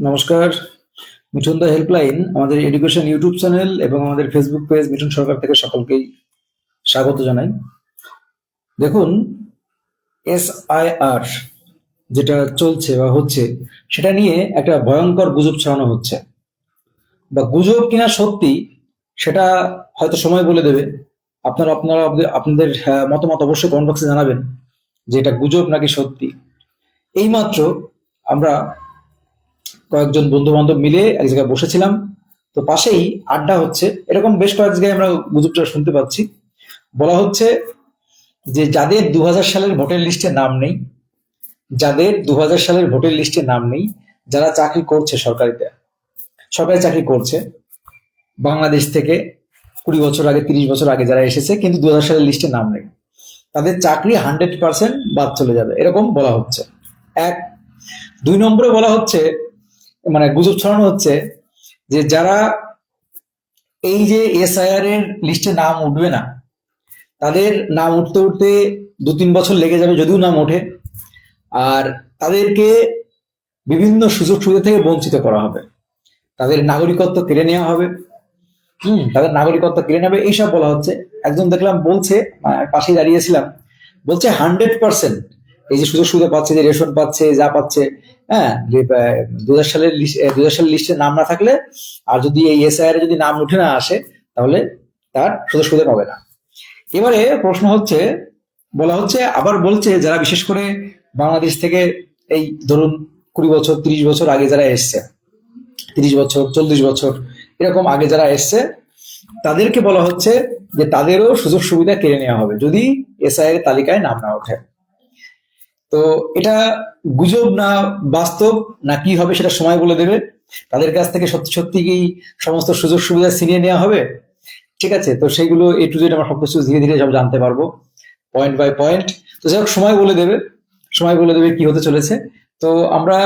নমস্কার। মিঠুন দা হেল্পলাইন, আমাদের education YouTube channel এবং আমাদের ফেসবুক পেজ মিঠুন সরকার থেকে সকলকেই স্বাগত জানাই। দেখুন এস আই আর যেটা চলছে বা হচ্ছে, সেটা নিয়ে একটা ভয়ঙ্কর গুজব ছড়ানো হচ্ছে। বা গুজব কিনা সত্যি, সেটা হয়তো সময় বলে দেবে। আপনারা আপনারা আপনাদের- আপনাদের মতামত অবশ্যই কমেন্ট বক্সে জানাবেন যে এটা গুজব নাকি সত্যি। এইমাত্র আমরা কয়েকজন বন্ধু বান্ধব মিলে এক জায়গায় বসেছিলাম। তো পাশেই আড্ডা হচ্ছে। এরকম বেশ কয়েক জায়গায় আমরা গুজবটা শুনতে পাচ্ছি। বলা হচ্ছে যে যাদের দু হাজার সালের ভোটার লিস্টে নাম নেই, যাদের দু হাজার সালের ভোটার লিস্টে নাম নেই, যারা চাকরি করছে সরকারিতে, সরকারি চাকরি করছে, বাংলাদেশ থেকে কুড়ি বছর আগে, তিরিশ বছর আগে যারা এসেছে, কিন্তু দু হাজার সালের লিস্টে নাম নেই। তাদের চাকরি হান্ড্রেড পার্সেন্ট বাদ চলে যাবে। এরকম বলা হচ্ছে। এক, দুই নম্বরে বলা হচ্ছে মানে গুজব ছড়ানো হচ্ছে যে যারা এই যে এসআইআর এর লিস্টে নাম উঠবে না তাদের নাম উঠতে উঠতে দু তিন বছর লেগে যাবে যদিও নাম ওঠে আর তাদেরকে বিভিন্ন সুযোগ সুবিধা থেকে বঞ্চিত করা হবে। তাদের নাগরিকত্ব কেড়ে নেওয়া হবে। হুম। তাদের নাগরিকত্ব কেড়ে নেবে এইসব বলা হচ্ছে। একজন দেখলাম বলছে পাশে দাঁড়িয়েছিলাম বলছে হান্ড্রেড পার্সেন্ট এই যে সুযোগ সুবিধা পাচ্ছে, যে রেশন পাচ্ছে, যা পাচ্ছে হ্যাঁ দু হাজার সালের দু হাজার সালের লিস্টে নাম না থাকলে আর যদি এই এসআইআর যদি নাম উঠে না আসে, তাহলে তার সুযোগ সুবিধা পাবে না। এবারে প্রশ্ন হচ্ছে, বলা হচ্ছে, আবার বলছে যারা বিশেষ করে বাংলাদেশ থেকে এই ধরুন কুড়ি বছর, তিরিশ বছর আগে যারা এসছে, তিরিশ বছর, চল্লিশ বছর, এরকম আগে যারা এসছে, তাদেরকে বলা হচ্ছে যে তাদেরও সুযোগ সুবিধা কেড়ে নেওয়া হবে যদি এসআইয়ের তালিকায় নাম না ওঠে। তো এটা গুজব না বাস্তব, না কি হবে সেটা সময় বলে দেবে। তাদের কাছ থেকে সত্যি সত্যি কি সমস্ত সুযোগ সুবিধা ছিনিয়ে নেওয়া হবে? ঠিক আছে, তো সেইগুলো এ টু জেড আমরা সবকিছু ধীরে ধীরে সব জানতে পারব পয়েন্ট বাই পয়েন্ট তো যাই হোক, সময় বলে দেবে, সময় বলে দেবে কি হতে চলেছে। তো আমরা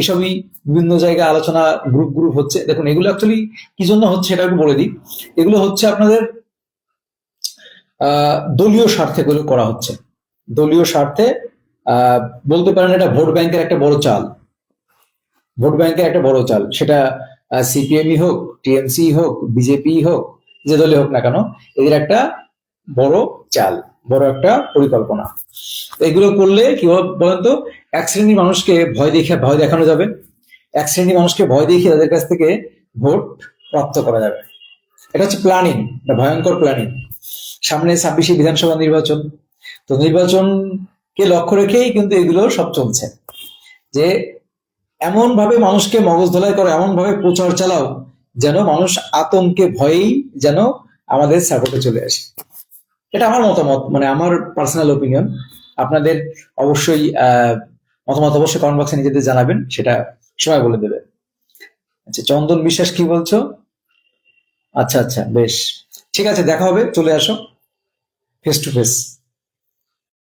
এসবই বিভিন্ন জায়গায় আলোচনা গ্রুপ গ্রুপ হচ্ছে। দেখুন, এগুলো অ্যাকচুয়ালি কি জন্য হচ্ছে সেটা একটু বলে দিই। এগুলো হচ্ছে আপনাদের দলীয় স্বার্থে করা হচ্ছে। দলীয় স্বার্থে বলতে পারেন এটা ভোট ব্যাংকের একটা বড় চাল। ভোট ব্যাংকের একটা বড় চাল। সেটা সিপিএমই হোক টিএমসি হোক বিজেপি হোক, যে দলে হোক না কেন, এদের একটা বড় চাল, বড় একটা পরিকল্পনা। এগুলো করলে কি বলেন তো? এক শ্রেণির মানুষকে ভয় দেখে, ভয় দেখানো যাবে। এক শ্রেণির মানুষকে ভয় দেখিয়ে তাদের কাছ থেকে ভোট প্রাপ্ত করা যাবে। এটা হচ্ছে প্ল্যানিং ভয়ঙ্কর প্ল্যানিং। সামনে ছাব্বিশে বিধানসভা নির্বাচন। তো নির্বাচনকে লক্ষ্য রেখেই কিন্তু এগুলো সব চলছে। যে এমন ভাবে মানুষকে মগজ ধলাই করো এমন ভাবে প্রচার চালাও, যেন মানুষ আতঙ্কে ভয়েই যেন আমাদের সাপোর্টে চলে আসে। এটা আমার মতামত মানে আমার পার্সোনাল ওপিনিয়ন আপনাদের অবশ্যই মতামত অবশ্যই কমেন্ট বক্সে নিজেদের জানাবেন, সেটা সময় বলে দেবে। আচ্ছা চন্দন বিশ্বাস কি বলছো? আচ্ছা আচ্ছা বেশ। ঠিক আছে, দেখা হবে, চলে আসো। Face to face